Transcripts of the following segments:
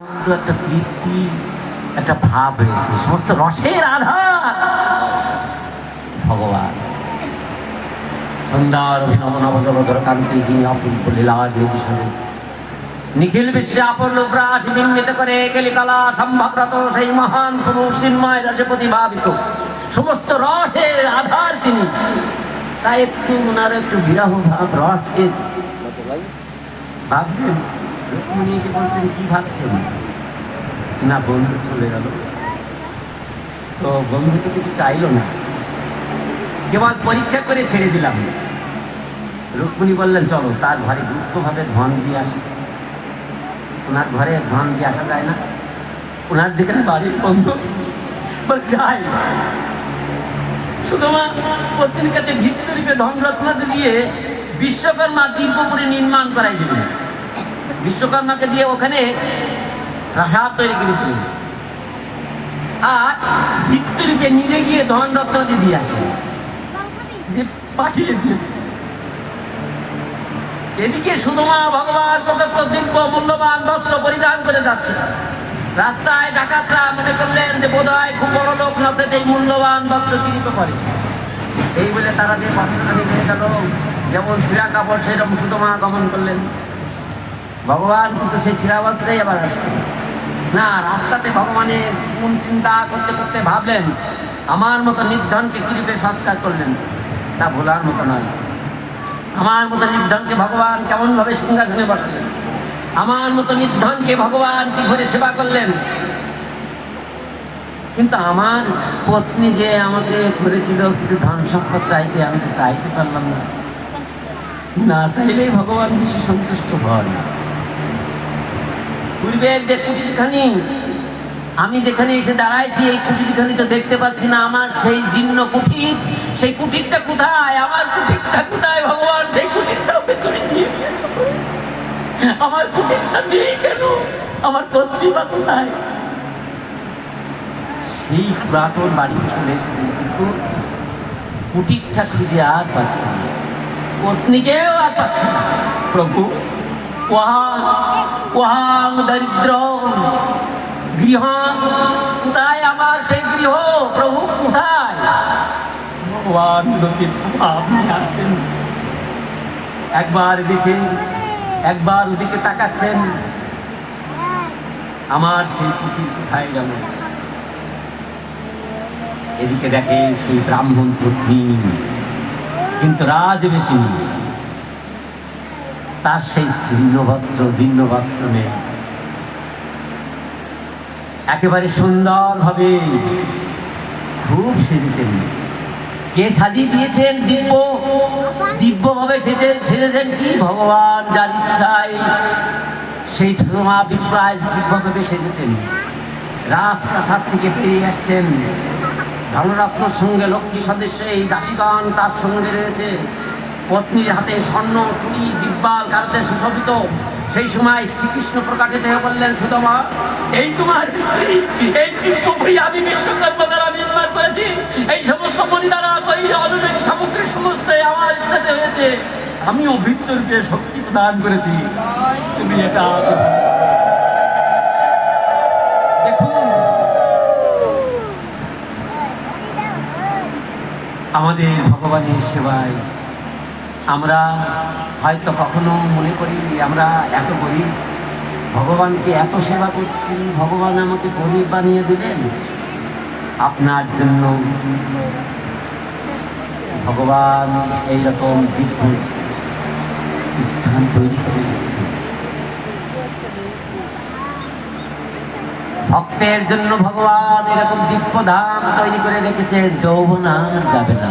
একটা তৃপ্তি একটা ভাব রয়েছে। সমস্ত রসের আধার। ভগবান। সুন্দর অভিনব নবজলধর কান্তি যিনি অপূর্ব লীলা নির্বিষণ নিখিল বিশ্বে আপন প্রাস নির্মিত করে কেলিকালা সম্ভবরত সেই মহান পুরুষ চিন্ময় রসে প্রতিভাবিত সমস্ত রসের আধার তিনি। তাই একটু ওনার একটু বিরাহ ভাব রস পেয়েছে ভাবছেন? রুক্মিণী এসে বলছেন, কি ভাবছেন? না, বন্ধু চলে গেল। তো বন্ধু তো কিছু চাইলো না। কেবল পরীক্ষা করে ছেড়ে দিলাম। রুক্মিণী বললেন, চলো, তার ঘরে গুপ্তভাবে ধন দিয়ে আসি। ওনার ঘরে ধন দিয়ে আসা যায় না। ওনার যেখানে বাড়ির বন্ধু যাই। শুধুমাত্র পত্নীর ধন রত্নাতে দিয়ে বিশ্বকর্মা দিব্যপুরে নির্মাণ করাই দিলেন। বিশ্বকর্মাকে দিয়ে ওখানে প্রাসাদ তৈরি করে দিলেন আর ভিক্তরিকে নিজে গিয়ে ধন রত্নাতে দিয়ে আসেন যে পাঠিয়ে দিয়েছে। এদিকে সুধমা ভগবান প্রদত্ত দিব্য মূল্যবান বস্ত্র পরিধান করে যাচ্ছে। রাস্তায় ডাকাতরা মনে করলেন যে বোধ হয় খুব বড় লোক নচেত এই মূল্যবান বস্ত্র কিনিত করে এই বলে তারা যে বস্ত্রখানি নিয়ে গেল, যেমন শিরা কাপড়, সেরকম সুধমা গমন করলেন। ভগবান, কিন্তু সেই বস্ত্রেই আবার আসছে। না, রাস্তাতে ভগবানের কোন চিন্তা করতে করতে ভাবলেন, আমার মতো নির্ধনকে কিরূপে সৎকার করলেন? তা ভোলার মতো নয়। আমার মতো নির্ধনকে ভগবান কেমনভাবে সিংহাসনে বসালেন? আমার মতো নির্ধনকে ভগবান কি করে সেবা করলেন? কিন্তু আমার পত্নী যে আমাকে করেছিল কিছু ধন সম্পদ চাইতে, আমি চাইতে পারলাম না। না চাইলেই ভগবান বেশি সন্তুষ্ট হয় পূর্বের যে কুটিরখানি, আমি যেখানে এসে দাঁড়াইছি, এই কুটিরখানি তো দেখতে পাচ্ছি না আমার, সেই জীর্ণ কুটির, সেই কুটিরটা কোথায়? আমার কুটিরটা কোথায়, ভগবান? সেই নিয়েছে আমার কুটিরটা নেই কেন? আমার বা কোথায়? সেই পুরাতন বাড়িতে চলে এসেছেন কিন্তু কুটিরটা খুঁজে আর পাচ্ছি না। পত্নীকেও আর পাচ্ছি না। প্রভু ওয়াং দরিদ্র গৃহ কোথায় আমার সেই গৃহ? প্রভু, কোথায়? একবার এদিকে, একবার ওদিকে তাকাচ্ছেন। আমার সেই পুঁথি কোথায় গেল? এদিকে দেখে সেই ব্রাহ্মণ পত্নী। কিন্তু রাজবেশী তার সেই ছিন্ন বস্ত্র জীর্ণ বস্ত্র নেই। একেবারে সুন্দর ভাবে খুব সেজেছেন। কে সাজিয়ে দিয়েছেন দিব্য? দিব্য ভাবে সেজে সেজেছেন কি? ভগবান যার ইচ্ছায় সেই সুমা বিপ্রায় দিব্যভাবে সেজেছেন। রাজপ্রাসাদ থেকে বেরিয়ে আসছেন। ধনরত্নর সঙ্গে লক্ষ্মী সদস্য, এই দাসীগণ তার সঙ্গে রয়েছে। পত্নীর হাতে স্বর্ণ, চুড়ি, দিব্যাল, কারতে সুশোভিত। সেই সময় শ্রীকৃষ্ণ প্রকাশিত হয়ে বললেন, সুতমা, এই তোমার এই দিব্যপুরী আমি বিশ্বকর্মা দ্বারা নির্মাণ করেছি। এই সমস্ত মণি দ্বারা তৈরি অনুযায়ী সামগ্রী সমস্ত আমার ইচ্ছাতে হয়েছে। আমি অভিজ্ঞকে শক্তি প্রদান করেছি। তুমি এটা দেখুন, আমাদের ভগবানের সেবায় আমরা হয়তো কখনো মনে করি আমরা এত গরিব। ভগবানকে এত সেবা করছি, ভগবান আমাকে গরিব বানিয়ে দিলেন। আপনার জন্য ভগবান এইরকম দিব্য স্থান তৈরি করে দিচ্ছে ভক্তের জন্য ভগবান এরকম দিব্য ধাম তৈরি করে রেখেছে, যৌবন যাবে না।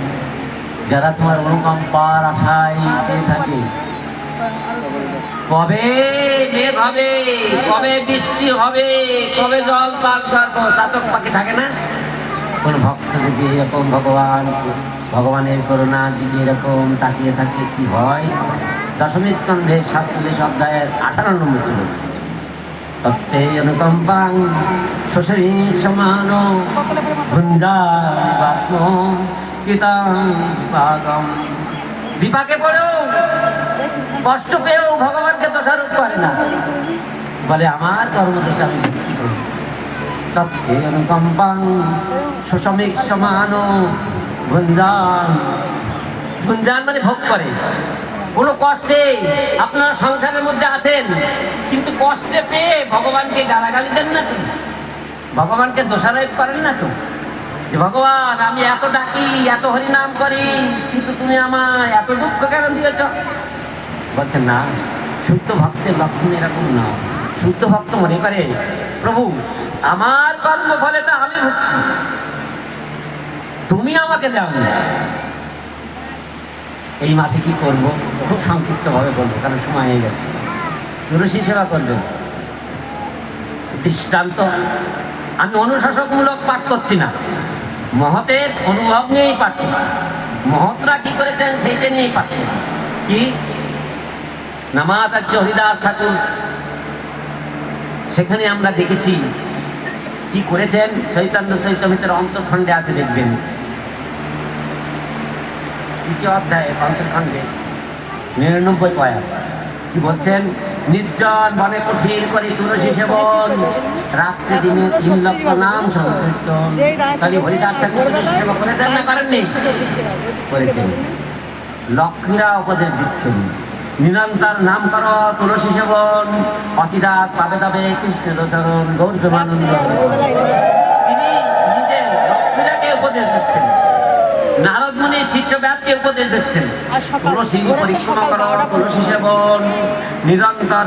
যারা তোমার অনুকম্পার আশায় সে থাকে। কবে মেঘ হবে, কবে বৃষ্টি হবে, কবে জল পান করব চাতক পাখি থাকে না? কোন ভক্ত যদি এরকম ভগবান, ভগবানের করুণা দিকে এরকম তাকিয়ে থাকে, কি হয়? দশমী স্কন্ধে সাতচল্লিশ অধ্যায়ের আঠারো নম্বর ছিল তত্ত্বে অনুকম্পাং শোষণিক সমান ভুঞ্জাত্ম বিপাকে পড়েও, কষ্ট পেয়েও ভগবানকে দোষারোপ করে না। বলে, আমার কর্মদোষে আমি সুষমিক সমান ভুঞ্জান। ভুঞ্জান মানে ভোগ করে। কোনো কষ্টে আপনারা সংসারের মধ্যে আছেন, কিন্তু কষ্টে পেয়ে ভগবানকে গালাগালি দেন না তো। ভগবানকে দোষারোপ করেন না তো। ভগবান, আমি এত ডাকি, এত হরিনাম করি, কিন্তু তুমি আমায় এত দুঃখ কেন দিয়েছ? বলছেন, না, শুদ্ধ ভক্তের লক্ষণ এরকম না শুদ্ধ ভক্ত মনে করে, প্রভু, আমার কর্ম ফলে তো আমি ভুগছি। তুমি আমাকে দাও এই মাসে কি করব? খুব সংক্ষিপ্তভাবে বলব, কারণ সময় হয়ে গেছে। তুলসী সেবা করবেন দৃষ্টান্ত। আমি অনুশাসকমূলক পাঠ করছি না। মহতের অনুভব নিয়েই পাঠ করছি মহতরা কি করেছেন সেইটা নিয়েই পাঠ করছি কি নামাচার্য হরিদাস ঠাকুর। সেখানে আমরা দেখেছি কি করেছেন? চৈতন্য চৈতমিতের অন্তর্খণ্ডে আছে দেখবেন। তৃতীয় অধ্যায়ে অন্তর্খণ্ডে নিরানব্বই পয়া বলছেন? নির্জন বনে কঠিন করে তুলসী সেবন রাত্রি দিনে তিন লক্ষ নাম সংকীর্তন। তাহলে হরিদাস ঠাকুর তুলসী সেবা করেছেন না? করেননি? করেছেন। লক্ষ্মীরা উপদেশ দিচ্ছেন। নিরন্তর নাম কর তুলসী সেবন। অচিরাত পাবে তবে কৃষ্ণের চরণ গৌর প্রেমানন্দ। তিনি নিজে লক্ষ্মীরাকে উপদেশ দিচ্ছেন। নারদ মুনি শিষ্য ব্যাপকে উপদেশ দিচ্ছেন। তুলসী করো তুলসী সেবন নিরন্তর।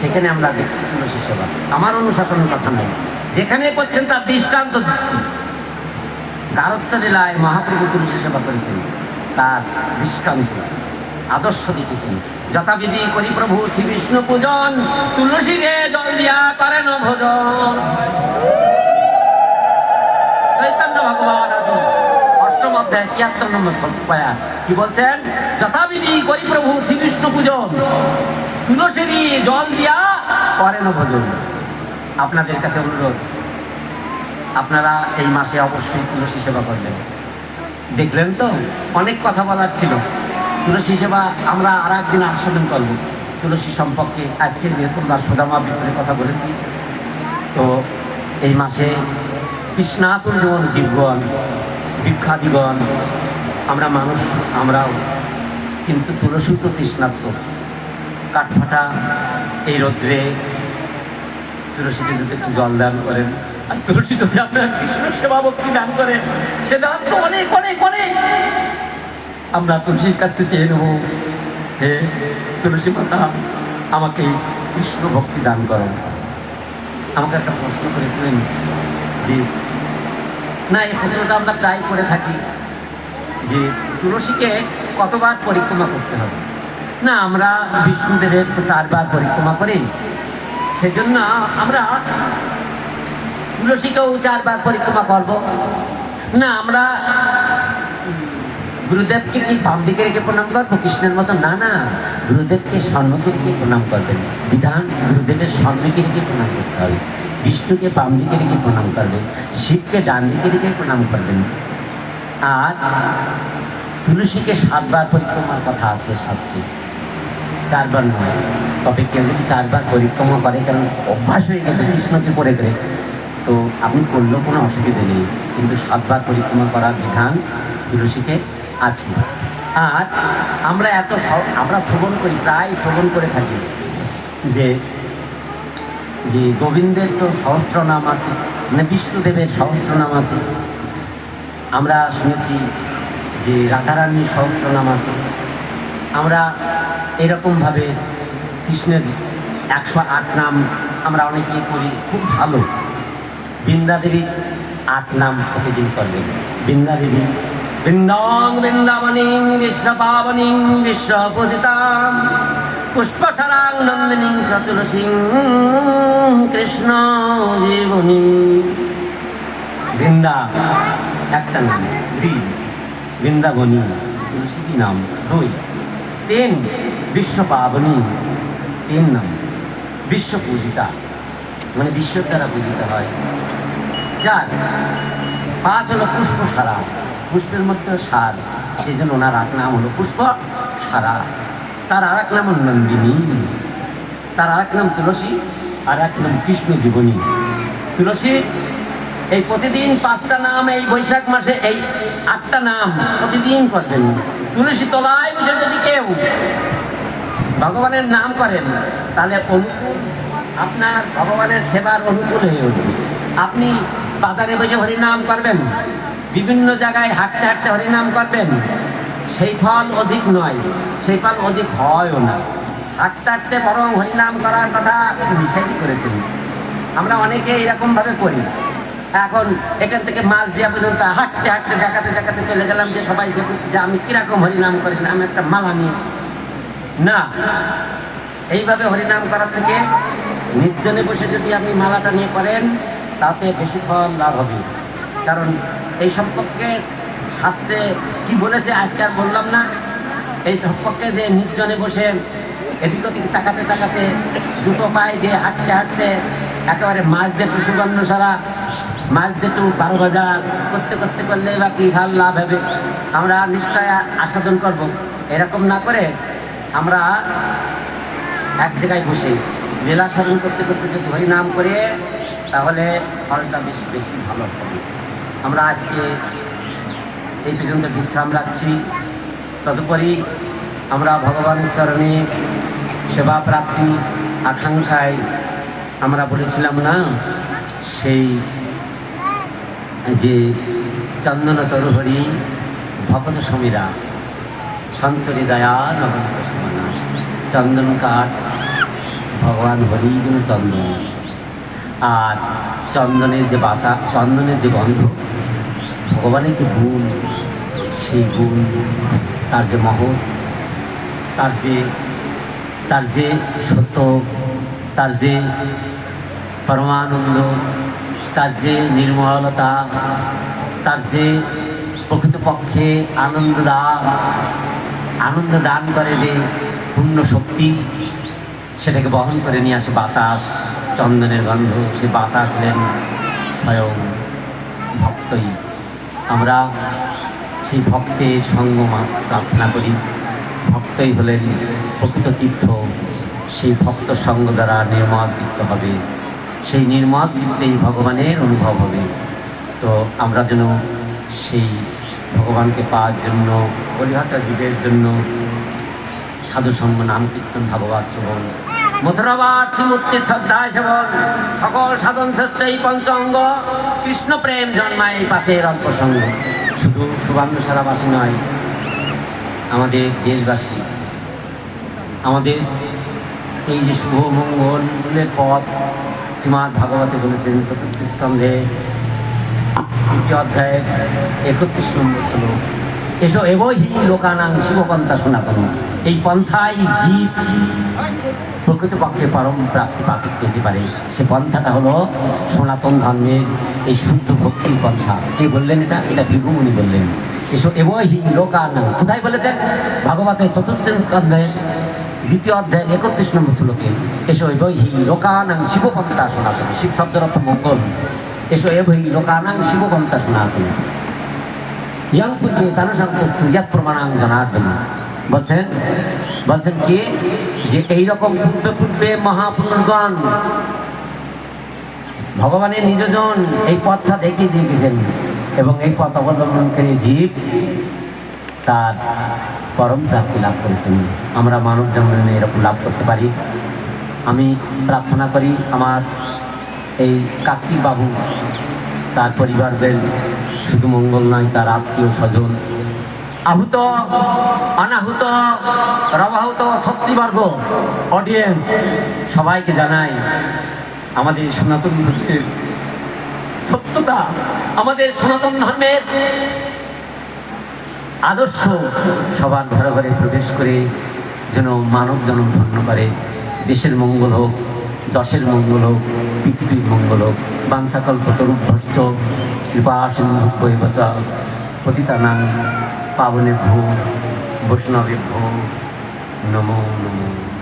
সেখানে আমরা দেখছি তুলসী সেবা আমার অনুশাসনের কথা নাই। যেখানে করছেন তার দৃষ্টান্ত দিচ্ছি। গারস্থ লীলায় মহাপ্রভু তুলসী সেবা করেছেন। তার দৃষ্টান্ত আদর্শ দেখেছেন। যথাবিধি করি প্রভু শ্রী বিষ্ণু পূজন। তুলসী রে জল দিয়া করেন ভোজন। চৈতন্য ভগবান অধ্যায় তিয়াত্তর নম্বর ছপ্পায়া কি বলছেন? যথাবিধি করি প্রভু শ্রী বিষ্ণু পূজন তুলসী জল দিয়া করেন ভোজন। আপনাদের কাছে অনুরোধ, আপনারা এই মাসে অবশ্যই তুলসী সেবা করবেন। দেখলেন তো, অনেক কথা বলার ছিল। তুলসী সেবা আমরা আর একদিন আস্বাদন করব। তুলসী সম্পর্কে আজকে যেহেতু আমরা সুদামা বিপরে কথা বলেছি, তো এই মাসে কৃষ্ণাতুল যেমন জীবগণ ভিক্ষাদিগণ, আমরা মানুষ, আমরাও কিন্তু তুলসী তো তৃষ্ণাত্ম কাঠফাটা এই রৌদ্রে তুলসীকে যদি একটু জল দান করেন। আর তুলসী যদি আপনার কৃষ্ণ সেবা ভক্তি দান করেন, সে দান তো অনেক অনেক অনেক। আমরা তুলসীর কাছ থেকে চেয়ে নেব, হে তুলসী মাতা, আমাকে কৃষ্ণ ভক্তি দান করো আমাকে একটা প্রশ্ন করেছিলেন যে না এই প্রশ্নটা আমরা প্রায় করে থাকি যে তুলসীকে কতবার পরিক্রমা করতে হবে। না, আমরা বিষ্ণুদেবের চারবার পরিক্রমা করি। সেজন্য আমরা তুলসীকেও চারবার পরিক্রমা করব। না, আমরা গুরুদেবকে কি বাম দিকে রেখে প্রণাম করব? কৃষ্ণের মতো? না না। গুরুদেবকে স্বর্ণকে রেখে প্রণাম করবেন বিধান, গুরুদেবের স্বর্ণকে রেখে প্রণাম করতে হবে। বিষ্ণুকে বাম দিকে রেখে প্রণাম করবেন শিবকে ডান দিকে রেখে প্রণাম করবেন আর তুলসীকে সাতবার পরিক্রমার কথা আছে শাস্ত্রে। চারবার নয়। তবে কেউ যদি চারবার পরিক্রমা করে, কারণ অভ্যাস হয়ে গেছে কৃষ্ণকে করে করে, তো আপনি করলেও কোনো অসুবিধা নেই। কিন্তু সাতবার পরিক্রমা করার বিধান তুলসীকে আছে। আর আমরা এত আমরা শ্রবণ করি, প্রায় শ্রবণ করে থাকি যে যে গোবিন্দের তো সহস্র নাম আছে মানে বিষ্ণুদেবের সহস্র নাম আছে। আমরা শুনেছি যে রাধারানীর সহস্র নাম আছে। আমরা এরকমভাবে কৃষ্ণের একশো আট নাম আমরা অনেকেই করি, খুব ভালো। বৃন্দাদেবীর আট নাম প্রতিদিন করবেন বৃন্দা দেবী বৃন্দাং বৃন্দাবনীং, বিশ্বপাবনীং, বিশ্বপূজিতাম, পুষ্পসারাং, নন্দিনীং চতুরসিং কৃষ্ণ জীবনী। বৃন্দা, একটা নাম বৃন্দাবনী, তুলসী কি নাম, দুই, তিন, বিশ্বপাবনী, তিন নাম বিশ্ব পূজিতা মানে বিশ্বের দ্বারা পূজিত হয়। চার, পাঁচ হলো পুষ্প সারা পুষ্পের মধ্যে সার। সেই জন্য ওনার এক নাম হলো পুষ্প, সারা। তার আর এক নাম নন্দিনী। তার আর এক নাম তুলসী, আর এক নাম কৃষ্ণ জীবনী। তুলসী, এই প্রতিদিন পাঁচটা নাম, এই বৈশাখ মাসে এই আটটা নাম প্রতিদিন করবেন। তুলসী তলায় বসে যদি কেউ ভগবানের নাম করেন, তাহলে অনুকূল আপনার ভগবানের সেবার অনুকূল হয়ে উঠবে। আপনি বাজারে বসে হরি নাম করবেন। বিভিন্ন জায়গায় হাঁটতে হাঁটতে হরিনাম করবেন, সেই ফল অধিক নয়, সেই ফল অধিক হয়ও না। হাঁটতে হাঁটতে বরং হরিনাম করার কথা নিষেধ করেছেন। আমরা অনেকে এরকমভাবে করি। এখন এখান থেকে মাছ দেওয়া পর্যন্ত হাঁটতে হাঁটতে দেখাতে দেখাতে চলে গেলাম যে সবাই যে আমি কীরকম হরিনাম করি আমি একটা মালা নিয়েছি না, এইভাবে হরিনাম করার থেকে নির্জনে বসে যদি আপনি মালাটা নিয়ে করেন, তাতে বেশি ফল লাভ হবে। কারণ এই সম্পর্কে শাস্ত্রে কি বলেছে আজকে আর বললাম না। এই সম্পর্কে যে নির্জনে বসে এদিক ওদিক তাকাতে তাকাতে জুতো পায়ে দিয়ে হাঁটতে হাঁটতে একেবারে মাছ দেটু সুগন্ধ সারা, মাছ দেটু বারো বাজার করতে করতে করলে বা কী ভালো লাভ হবে? আমরা নিশ্চয় আস্বাদন করব। এরকম না করে আমরা এক জায়গায় বসে। লীলা সাধন করতে করতে যদি হরিনাম করে, তাহলে ফলটা বেশি বেশি ভালো হবে। আমরা আজকে এই পর্যন্ত বিশ্রাম রাখছি। তদুপরি আমরা ভগবানের চরণে সেবা প্রাপ্তি আকাঙ্ক্ষায় আমরা বলেছিলাম না, সেই যে চন্দন তরুহরি ভগত সমীরা সন্তরি দয়া নবন্ত সমানা চন্দন কাঠ, ভগবান হরিগুণ চন্দন। আর চন্দনের যে বাতা, চন্দনের যে গন্ধ ভগবানের যে গুণ, সেই গুণ, তার যে মহৎ, তার যে তার যে সত্য, তার যে পরমানন্দ, তার যে নির্মলতা, তার যে প্রকৃতপক্ষে আনন্দ দান আনন্দ দান করে যে পূর্ণ শক্তি, সেটাকে বহন করে নিয়ে আসে বাতাস, চন্দনের গন্ধ, সে বাতাস হলেন স্বয়ং ভক্তই। আমরা সেই ভক্তের সঙ্গ প্রার্থনা করি। ভক্তই হলেন প্রকৃত তীর্থ। সেই ভক্ত সঙ্গ দ্বারা নির্মল চিত্ত হবে। সেই নির্মল চিত্তেই ভগবানের অনুভব হবে। তো আমরা যেন সেই ভগবানকে পাওয়ার জন্য বলিহাটা যুগের জন্য সাধু সঙ্গ নাম কীর্তন, ভাগবত শ্রবণ মথুরাবার শ্রীমূর্তি শ্রদ্ধা সেবন। সকল সাধন শ্রেষ্ঠ এই পঞ্চঙ্গ কৃষ্ণ প্রেম জন্মায় এই পাশের অল্প সঙ্গ শুধু সুবর্ণ সারাবাসী নয়, আমাদের দেশবাসী, আমাদের এই যে শুভ মঙ্গলের পথ শ্রীমৎ ভাগবতে বলেছেন চতুর্থ স্কন্ধে তৃতীয় অধ্যায় একত্রিশ নম্বর শ্লোক। এসো এবহি লোকানাং শিবপন্থা সনাতন। এই পন্থায় জীব প্রকৃতপক্ষে পরম প্রাপ্তি পাতি পেতে পারে। সে পন্থাটা হলো সনাতন ধর্মের এই শুদ্ধ ভক্তির পন্থা। কে বললেন এটা? এটা ভিগুমুনি বললেন। এসো এবহি লোকানাং কোথায় বলেছেন? ভাগবতের চতুর্থ অধ্যায় দ্বিতীয় অধ্যায় একত্রিশ নম্বর শ্লোকে। এসো এবহি লোকানাং শিবপন্থা সনাতন। শিব শব্দের অর্থ মঙ্গল। এসো এবহি লোকানাং শিবপন্থা সনাতন। ইয়াং পূর্বে জানসংস্তু ইয়াত প্রমাণাং জনার্দন বলছেন বলছেন কি? যে এইরকম পূর্বে পূর্বে মহাপুরুষগণ ভগবানের নিজজন এই পথটা দেখিয়ে দিয়ে গেছেন এবং এই পথ অবলম্বন করে জীব তার পরম প্রাপ্তি লাভ করেছেন। আমরা মানব জন্মে এরকম লাভ করতে পারি। আমি প্রার্থনা করি আমার এই কার্তিক বাবু, তার পরিবারদের শুধু মঙ্গল নয়, তার আত্মীয় স্বজন আহুত, অনাহুত, রবাহুত শক্তিবর্গ অডিয়েন্স সবাইকে জানাই আমাদের সনাতন ধর্মের সত্যতা, আমাদের সনাতন ধর্মের আদর্শ সবার ঘরে ঘরে প্রবেশ করে যেন মানব জনম ধন্য করে। দেশের মঙ্গল হোক, দশের মঙ্গল হোক, পৃথিবীর মঙ্গল হোক বাংসাকল্প তরুভ্রষ্ট কৃপা সিন্ধু বচা পতিতানাং পাবনে ভূ বৈষ্ণবে ভূ নমো নমো